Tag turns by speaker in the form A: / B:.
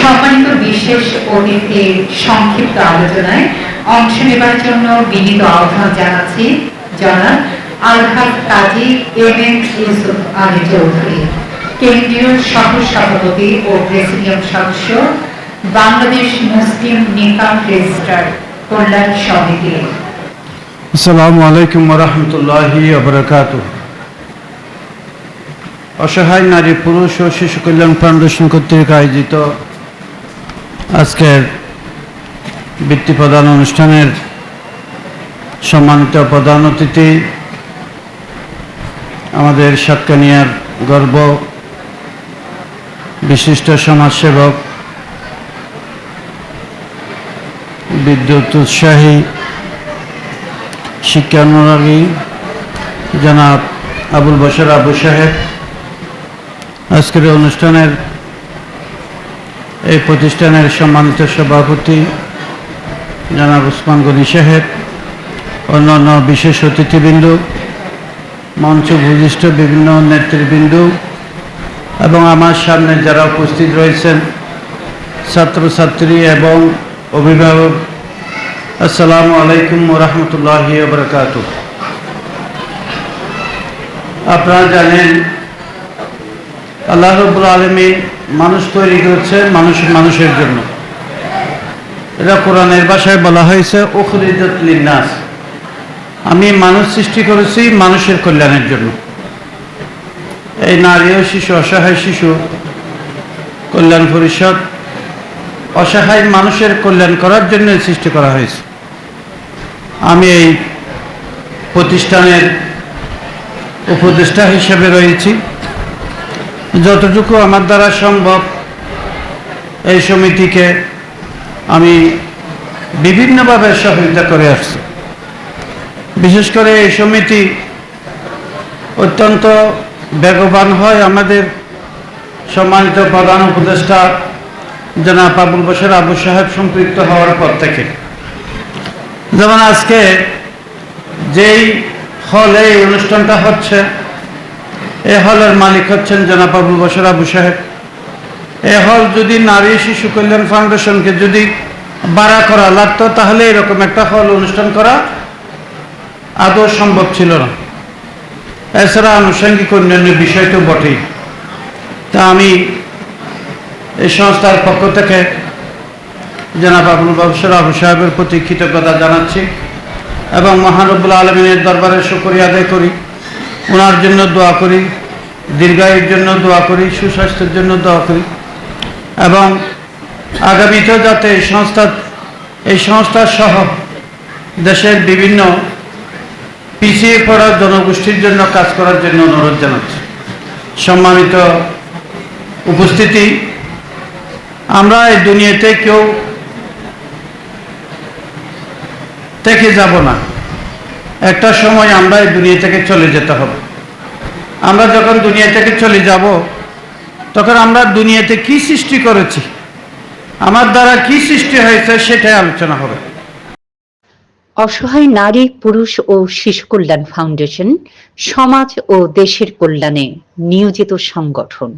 A: সম্মানিত বিশেষ অতিথির সংক্ষিপ্ত আলোচনায় অংশ নেবার জন্য বিনীত আহ্বান জানাচ্ছি জনাব আলহাজ কাজী এম এম ইউসুফ আলী চৌধুরী, কেন্দ্রীয় সহ সভাপতি ও প্রেসিডিয়াম সদস্য, বাংলাদেশ মুসলিম নিকাম রেজিস্ট্রার কল্যাণ সমিতি।
B: আসসালামু আলাইকুম রহমতুল্লাহি আবরকাত অসহায় নারী, পুরুষ ও শিশু কল্যাণ ফাউন্ডেশন কর্তৃক আয়োজিত আজকের বৃত্তি প্রদান অনুষ্ঠানের সম্মানিত প্রধান অতিথি, আমাদের সাতকানিয়ার গর্ব বিশিষ্ট সমাজসেবক, বিদ্যুৎ উৎসাহী শিক্ষানুরাগী জনাব আবুল বসর আবু সাহেব। আজকের অনুষ্ঠানের এই প্রতিষ্ঠানের সম্মানিত সভাপতি জনাব উসমান গনি সাহেব, অন্যান্য বিশেষ অতিথিবৃন্দ মঞ্চ ভূজিষ্ঠ বিভিন্ন নেতৃবৃন্দ এবং আমার সামনে যারা উপস্থিত রয়েছেন, ছাত্রছাত্রী এবং অভিভাবক, আসসালামু আলাইকুম রহমতুল্লাহি বরকাত আপনারা জানেন, আল্লাহ রবুল আলমী মানুষ তৈরি করেছে মানুষ মানুষের জন্য। এটা কোরআনের ভাষায় বলা হয়েছে লিন্নাস। আমি মানুষ সৃষ্টি করেছি মানুষের কল্যাণের জন্য। এই নারী ও শিশু, অসহায় শিশু কল্যাণ পরিষদ, অসহায় মানুষের কল্যাণ করার জন্য সৃষ্টি করা হয়েছে। আমি এই প্রতিষ্ঠানের উপদেষ্টা হিসেবে রয়েছি। যতটুকু আমার দ্বারা সম্ভব, এই সমিতিকে আমি বিভিন্নভাবে সহযোগিতা করে আসছি। বিশেষ করে এই সমিতি অত্যন্ত বেগবান হয় আমাদের সম্মানিত প্রধান উপদেষ্টা জনাব আবুল বসর আবু সাহেব সম্পৃক্ত হওয়ার পর থেকে। যেমন আজকে যেই হলে এই অনুষ্ঠানটা হচ্ছে এই হলের মালিক হচ্ছেন জনাব আবুল বসর আবু সাহেব এ হল যদি নারী শিশু কল্যাণ ফাউন্ডেশনকে যদি বাড়া করা লাগতো, তাহলে এরকম একটা হল অনুষ্ঠান করা আদৌ সম্ভব ছিল না। এছাড়া আনুষঙ্গিক অন্যান্য বিষয় তো বটেই। তা আমি এই সংস্থার পক্ষ থেকে জনাব আবুল বাবসর আবু সাহেবের প্রতি কৃতজ্ঞতা জানাচ্ছি এবং মহানবুল আলমিনের দরবারে শুকরিয়া আদায় করি। ওনার জন্য দোয়া করি, দীর্ঘায়ুর জন্য দোয়া করি, সুস্বাস্থ্যের জন্য দোয়া করি। এবং আগামীতেও যাতে এই সংস্থা এই সংস্থা সহ দেশের বিভিন্ন পিছিয়ে পড়া জনগোষ্ঠীর জন্য কাজ করার জন্য অনুরোধ জানাচ্ছি। সম্মানিত উপস্থিতি, আমরা এই দুনিয়াতে কেউ থেকে যাব না। একটা সময় আমরা এই দুনিয়া থেকে চলে যেতে হবে। আমরা যখন দুনিয়া থেকে চলে যাব, তখন আমরা দুনিয়াতে কি সৃষ্টি করেছি, আমার দ্বারা কি সৃষ্টি হয়েছে সেটাই আলোচনা হবে।
C: অসহায় নারী, পুরুষ ও শিশু কল্যাণ ফাউন্ডেশন, সমাজ ও দেশের কল্যাণে নিয়োজিত সংগঠন।